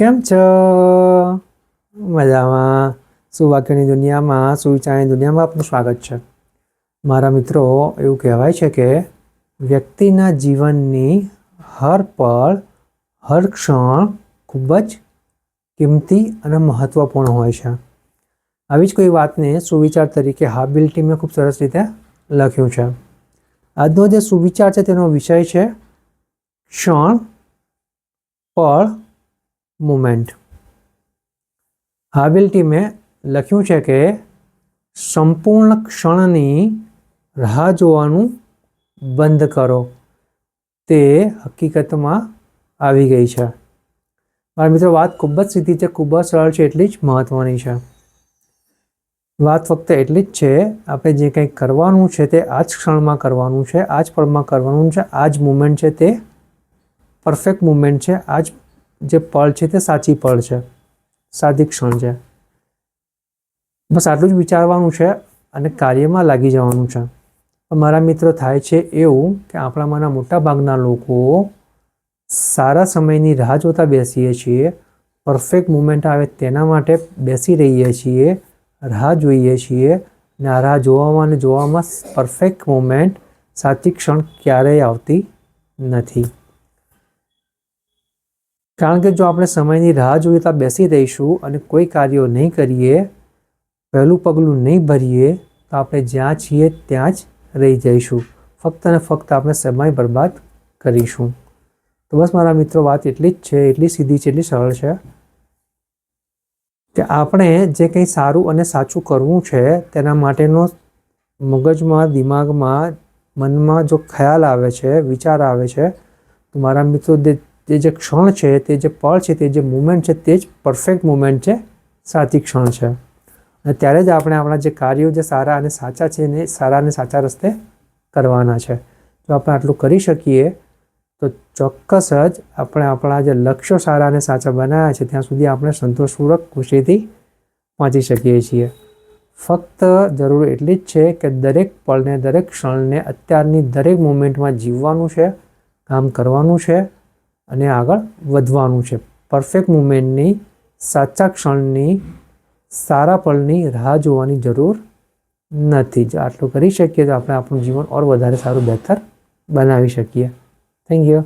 કેમ છો? મજામાં. સુવાક્યની દુનિયામાં, સુવિચારની દુનિયામાં આપનું સ્વાગત છે. મારા મિત્રો, એવું કહેવાય છે કે વ્યક્તિના જીવનની હર પળ, હર ક્ષણ ખૂબ જ કિંમતી અને મહત્ત્વપૂર્ણ હોય છે. આવી જ કોઈ વાતને સુવિચાર તરીકે હાબિલ ટીમે ખૂબ સરસ રીતે લખ્યું છે. આજનો જે સુવિચાર છે તેનો વિષય છે ક્ષણ, પળ મુમેન્ટ હાબિલ ટીમે લખ્યું છે કે સંપૂર્ણ ક્ષણની રાહ જોવાનું બંધ કરો. તે હકીકતમાં આવી ગઈ છે. મારા મિત્રો, વાત ખૂબ જ સીધી છે, ખૂબ જ સરળ છે, એટલી જ મહત્ત્વની છે. વાત ફક્ત એટલી જ છે, આપણે જે કંઈ કરવાનું છે તે આ જ ક્ષણમાં કરવાનું છે, આ જ પળમાં કરવાનું છે, આ જ મુમેન્ટ છે તે પરફેક્ટ મુમેન્ટ છે, આ જ જે પળ છે તે સાચી પળ છે. સાચી ક્ષણ છે. બસ આટલું જ વિચારવાનું છે અને કાર્યમાં લાગી જવાનું છે. મારા મિત્રો થાય છે એવું કે આપણામાંના મોટાભાગના લોકો સારા સમયની રાહ જોતા બેસીએ છીએ પરફેક્ટ મુમેન્ટ આવે તેના માટે બેસી રહીએ છીએ, રાહ જોઈએ છીએ અને આ રાહ જોવામાં અને જોવામાં પરફેક્ટ મુમેન્ટ સાચી ક્ષણ ક્યારેય આવતી નથી. કારણ કે જો આપણે સમયની રાહ જોઈતા બેસી રહીશું અને કોઈ કાર્યો નહીં કરીએ, પહેલું પગલું નહીં ભરીએ, તો આપણે જ્યાં છીએ ત્યાં જ રહી જઈશું. ફક્ત અને ફક્ત આપણે સમય બરબાદ કરીશું. તો બસ મારા મિત્રો, વાત એટલી જ છે, એટલી સીધી છે, એટલી સરળ છે કે આપણે જે કંઈ સારું અને સાચું કરવું છે, તેના માટેનો મગજમાં, દિમાગમાં, મનમાં જો ખ્યાલ આવે છે, વિચાર આવે છે, તો મારા મિત્રો તે જે ક્ષણ છે, તે જે પળ છે, તે જે મુમેન્ટ છે, તે જ પરફેક્ટ મુમેન્ટ છે સાચી ક્ષણ છે. અને ત્યારે જ આપણે આપણા જે કાર્યો જે સારા અને સાચા છે ને સારા અને સાચા રસ્તે કરવાના છે. જો આપણે આટલું કરી શકીએ, તો ચોક્કસ જ આપણે આપણા જે લક્ષ્યો સારા અને સાચા બનાવ્યા છે, ત્યાં સુધી આપણે સંતોષપૂર્વક ખુશીથી પહોંચી શકીએ છીએ. ફક્ત જરૂર એટલી જ છે કે દરેક પળને, દરેક ક્ષણને અત્યારની દરેક મુમેન્ટમાં જીવવાનું છે, કામ કરવાનું છે અને આગળ વધવાનું છે. પરફેક્ટ મુમેન્ટની સાચા ક્ષણની, સારા પળની રાહ જોવાની જરૂર નથી. જ આટલું કરી શકીએ તો આપણે આપણું જીવન ઓર વધારે સારું બહેતર બનાવી શકીએ. Thank you